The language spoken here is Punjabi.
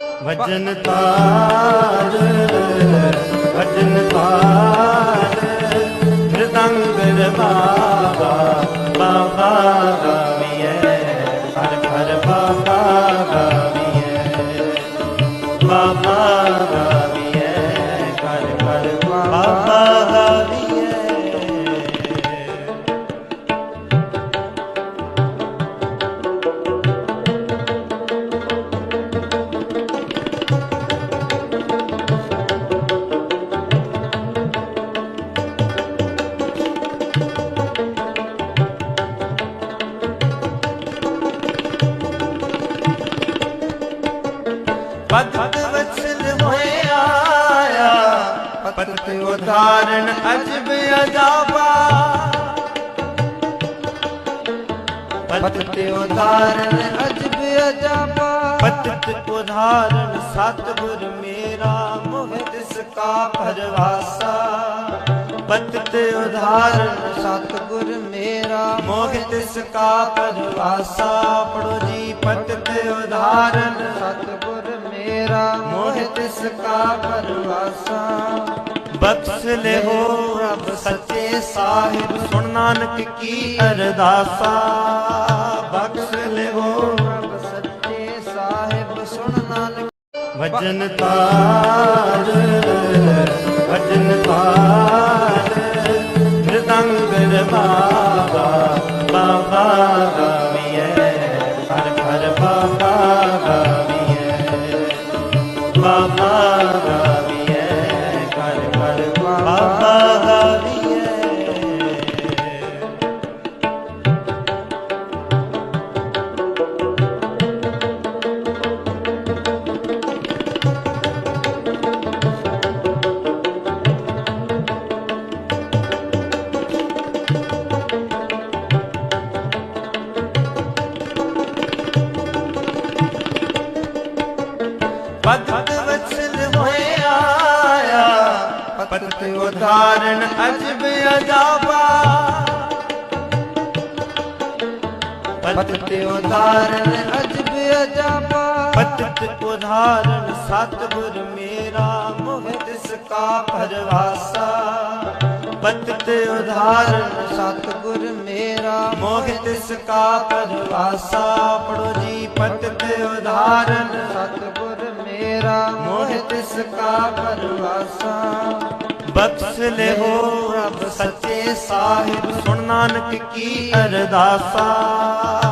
ਵਜਨ ਤਾਰ ਭਜਨ ਤਾਰ। ਭਗਤ ਵਚਨ ਹੋਇਆ ਆਇਆ ਪਤ ਉਦਾਹਰਣ ਅਜਬ ਅਜਾਬਾ ਪਤ ਉਦਾਹਰਣ ਅਜਬ ਅਜਾਬਾ ਪਤਿਤ ਉਦਾਹਰਣ ਸਤਿਗੁਰ ਮੇਰਾ ਮੋਹਿਤ ਸਕਾ ਪਰਵਾਸਾ ਪਤਿਤ ਉਦਾਹਰਣ ਸਤਿਗੁਰ ਮੇਰਾ ਮੋਹਿਤ ਸਕਾ ਪਰਵਾਸਾ ਪੜੋ ਜੀ ਪਤਿਤ ਉਦਾਹਰਣ ਸਤਿ ਮੇਰਾ ਮੋਹਿਤ ਸਕਾ ਪਰਵਾਸਾ। ਬਖਸ਼ ਲਿਓ ਰੱਬ ਸੱਚੇ ਸਾਹਿਬ ਸੁਣ ਨਾਨਕ ਕੀ ਅਰਦਾਸਾ। ਬਖਸ਼ ਲਿਓ ਪ੍ਰਭ ਸੱਚੇ ਸਾਹਿਬ ਸੁਣ ਨਾਨਕ ਭਜਨ ਤਾਰ ਭਜਨ ਤਾਰ। ਪਤ ਉਦਾਹਰਣ ਅਜਬ ਅਜਾਬਾ। ਪਤਿ ਉਦਾਹਰਣ ਅਜਬ ਅਜਾਬਾ। ਪਤਿਤ ਉਦਾਹਰਣ ਸਤਿਗੁਰ ਮੇਰਾ ਮੋਹਿਤ ਸਕਾ ਪਰਵਾਸਾ ਪਤਿਤ ਉਦਾਹਰਣ ਸਤਿਗੁਰ ਮੇਰਾ ਮੋਹਿਤ ਸਕਾ ਪਰਵਾਸਾ ਪੜੋ ਜੀ ਪਤਿਤ ਉਦਾਹਰਣ ਸਤਿਗੁਰ ਮੇਰਾ ਮੋਹਿਤ ਸਕਾ ਪਰਵਾਸਾ। ਬਖਸ਼ ਲਿਓ ਰੱਬ ਸੱਚੇ ਸਾਹਿਬ ਸੁਣ ਨਾਨਕ ਕੀ ਅਰਦਾਸਾ। ਬਖਸ਼